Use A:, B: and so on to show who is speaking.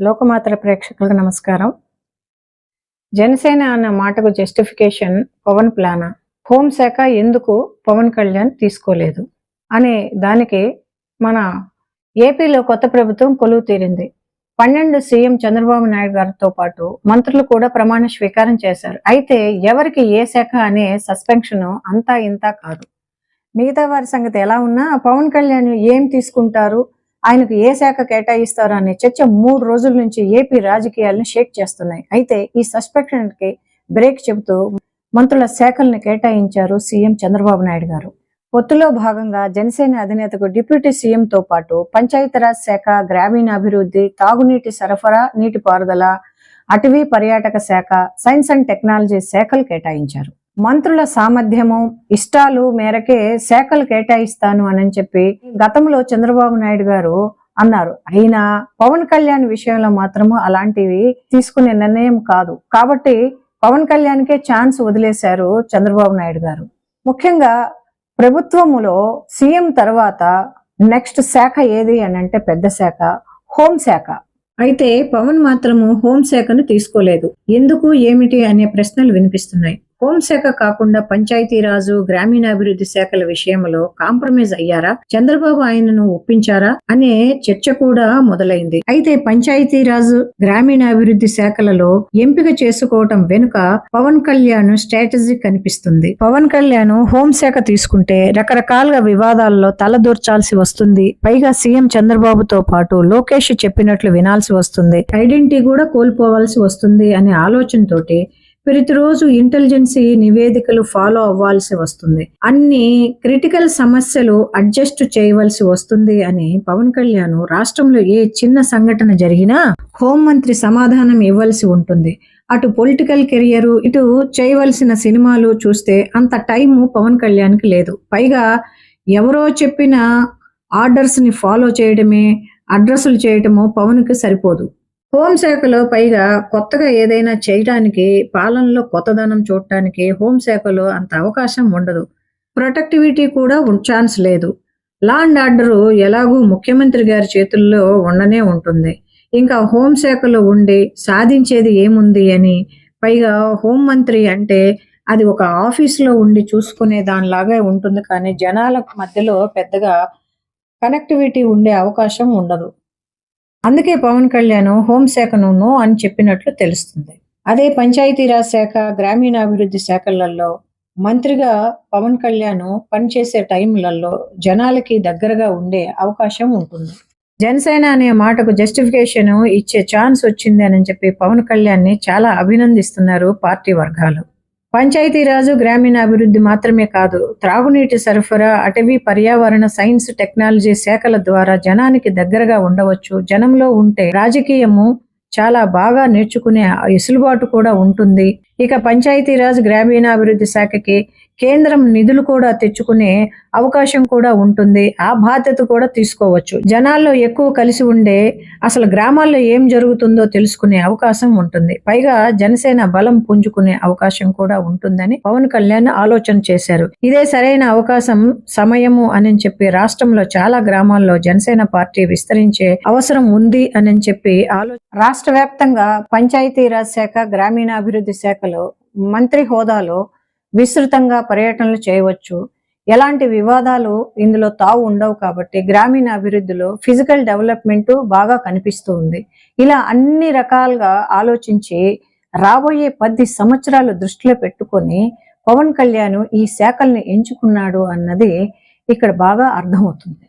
A: లోకమాతల ప్రేక్షకులకు నమస్కారం. జనసేన అన్న మాటకు జస్టిఫికేషన్ పవన్ ప్లానా? హోంశాఖ ఎందుకు పవన్ కళ్యాణ్ తీసుకోలేదు? అనే దానికి మన ఏపీలో కొత్త ప్రభుత్వం కొలువు తీరింది. పన్నెండు సీఎం చంద్రబాబు నాయుడు గారితో పాటు మంత్రులు కూడా ప్రమాణ స్వీకారం చేశారు. అయితే ఎవరికి ఏ శాఖ అనే సస్పెన్షన్ అంతా ఇంత కాదు. మిగతా వారి సంగతి ఎలా ఉన్నా పవన్ కళ్యాణ్ ఏం తీసుకుంటారు? ఆయనకు ఏ శాఖ కేటాయిస్తారు అనే చర్చ మూడు రోజుల నుంచి ఏపీ రాజకీయాలను షేక్ చేస్తున్నాయి. అయితే ఈ సస్పెక్షన్కి బ్రేక్ చెబుతూ మంత్రుల శాఖల్ని కేటాయించారు సీఎం చంద్రబాబు నాయుడు గారు. పొత్తులో భాగంగా జనసేన అధినేతకు డిప్యూటీ సీఎంతో పాటు పంచాయతీరాజ్ శాఖ గ్రామీణాభివృద్ధి తాగునీటి సరఫరా నీటిపారుదల అటవీ పర్యాటక శాఖ సైన్స్ అండ్ టెక్నాలజీ శాఖలు కేటాయించారు. మంత్రుల సామర్థ్యము ఇష్టాలు మేరకే శాఖలు కేటాయిస్తాను అని చెప్పి గతంలో చంద్రబాబు నాయుడు గారు అన్నారు. అయినా పవన్ కళ్యాణ్ విషయంలో మాత్రము అలాంటివి తీసుకునే నిర్ణయం కాదు. కాబట్టి పవన్ కళ్యాణ్కే ఛాన్స్ వదిలేశారు చంద్రబాబు నాయుడు గారు. ముఖ్యంగా ప్రభుత్వములో సీఎం తర్వాత నెక్స్ట్ శాఖ ఏది అని అంటే పెద్ద శాఖ హోంశాఖ అయితే పవన్ మాత్రము హోంశాఖను తీసుకోలేదు. ఎందుకు ఏమిటి అనే ప్రశ్నలు వినిపిస్తున్నాయి. హోంశాఖ కాకుండా పంచాయతీరాజు గ్రామీణాభివృద్ధి శాఖల విషయంలో కాంప్రమైజ్ అయ్యారా? చంద్రబాబు ఆయనను ఒప్పించారా? అనే చర్చ కూడా మొదలైంది. అయితే పంచాయతీరాజు గ్రామీణాభివృద్ధి శాఖలలో ఎంపిక చేసుకోవటం వెనుక పవన్ కళ్యాణ్ స్ట్రాటజీ కనిపిస్తుంది. పవన్ కళ్యాణ్ హోంశాఖ తీసుకుంటే రకరకాలుగా వివాదాల్లో తలదూర్చాల్సి వస్తుంది. పైగా సీఎం చంద్రబాబుతో పాటు లోకేష్ చెప్పినట్లు వినాల్సి వస్తుంది. ఐడెంటిటీ కూడా కోల్పోవాల్సి వస్తుంది అనే ఆలోచనతోటి ప్రతిరోజు ఇంటెలిజెన్సీ నివేదికలు ఫాలో అవ్వాల్సి వస్తుంది. అన్ని క్రిటికల్ సమస్యలు అడ్జస్ట్ చేయవలసి వస్తుంది అని పవన్ కళ్యాణ్ రాష్ట్రంలో ఏ చిన్న సంఘటన జరిగినా హోంమంత్రి సమాధానం ఇవ్వాల్సి ఉంటుంది. అటు పొలిటికల్ కెరియర్ ఇటు చేయవలసిన సినిమాలు చూస్తే అంత టైము పవన్ కళ్యాణ్కి లేదు. పైగా ఎవరో చెప్పిన ఆర్డర్స్ని ఫాలో చేయడమే అడ్రస్లు చేయటమో పవన్కి సరిపోదు. హోంశాఖలో పైగా కొత్తగా ఏదైనా చేయడానికి పాలనలో కొత్తదనం చూడటానికి హోంశాఖలో అంత అవకాశం ఉండదు. ప్రొటెక్టివిటీ కూడా ఛాన్స్ లేదు. లా అండ్ ఆర్డర్ ఎలాగూ ముఖ్యమంత్రి గారి చేతుల్లో ఉండనే ఉంటుంది. ఇంకా హోంశాఖలో ఉండి సాధించేది ఏముంది అని పైగా హోంమంత్రి అంటే అది ఒక ఆఫీస్లో ఉండి చూసుకునే దానిలాగా ఉంటుంది. కానీ జనాల మధ్యలో పెద్దగా కనెక్టివిటీ ఉండే అవకాశం ఉండదు. అందుకే పవన్ కళ్యాణ్ హోంశాఖను నో అని చెప్పినట్లు తెలుస్తుంది. అదే పంచాయతీరాజ్ శాఖ గ్రామీణాభివృద్ధి శాఖలలో మంత్రిగా పవన్ కళ్యాణ్ పనిచేసే టైంలలో జనాలకి దగ్గరగా ఉండే అవకాశం ఉంటుంది. జనసేన అనే మాటకు జస్టిఫికేషన్ ఇచ్చే ఛాన్స్ వచ్చింది అని చెప్పి పవన్ కళ్యాణ్ని చాలా అభినందిస్తున్నారు పార్టీ వర్గాలు. పంచాయతీరాజు గ్రామీణాభివృద్ధి మాత్రమే కాదు త్రాగునీటి సరఫరా అటవీ పర్యావరణ సైన్స్ టెక్నాలజీ శాఖల ద్వారా జనానికి దగ్గరగా ఉండవచ్చు. జనంలో ఉంటే రాజకీయము చాలా బాగా నేర్చుకునే ఎసులుబాటు కూడా ఉంటుంది. ఇక పంచాయతీరాజ్ గ్రామీణాభివృద్ధి శాఖకి కేంద్రం నిధులు కూడా తెచ్చుకునే అవకాశం కూడా ఉంటుంది. ఆ బాధ్యత కూడా తీసుకోవచ్చు. జనాల్లో ఎక్కువ కలిసి ఉండే అసలు గ్రామాల్లో ఏం జరుగుతుందో తెలుసుకునే అవకాశం ఉంటుంది. పైగా జనసేన బలం పుంజుకునే అవకాశం కూడా ఉంటుందని పవన్ కళ్యాణ్ ఆలోచన చేశారు. ఇదే సరైన అవకాశం సమయము అని చెప్పి రాష్ట్రంలో చాలా గ్రామాల్లో జనసేన పార్టీ విస్తరించే అవసరం ఉంది అని చెప్పి ఆలో రాష్ట్ర వ్యాప్తంగా పంచాయతీరాజ్ శాఖ గ్రామీణాభివృద్ధి శాఖలో మంత్రి హోదాలో విస్తృతంగా పర్యటనలు చేయవచ్చు. ఎలాంటి వివాదాలు ఇందులో తావు ఉండవు కాబట్టి గ్రామీణ అభివృద్ధిలో ఫిజికల్ డెవలప్మెంట్ బాగా కనిపిస్తూ ఉంది. ఇలా అన్ని రకాలుగా ఆలోచించి రాబోయే పది సంవత్సరాలు దృష్టిలో పెట్టుకొని పవన్ కళ్యాణ్ ఈ శాఖల్ని ఎంచుకున్నాడు అన్నది ఇక్కడ బాగా అర్థమవుతుంది.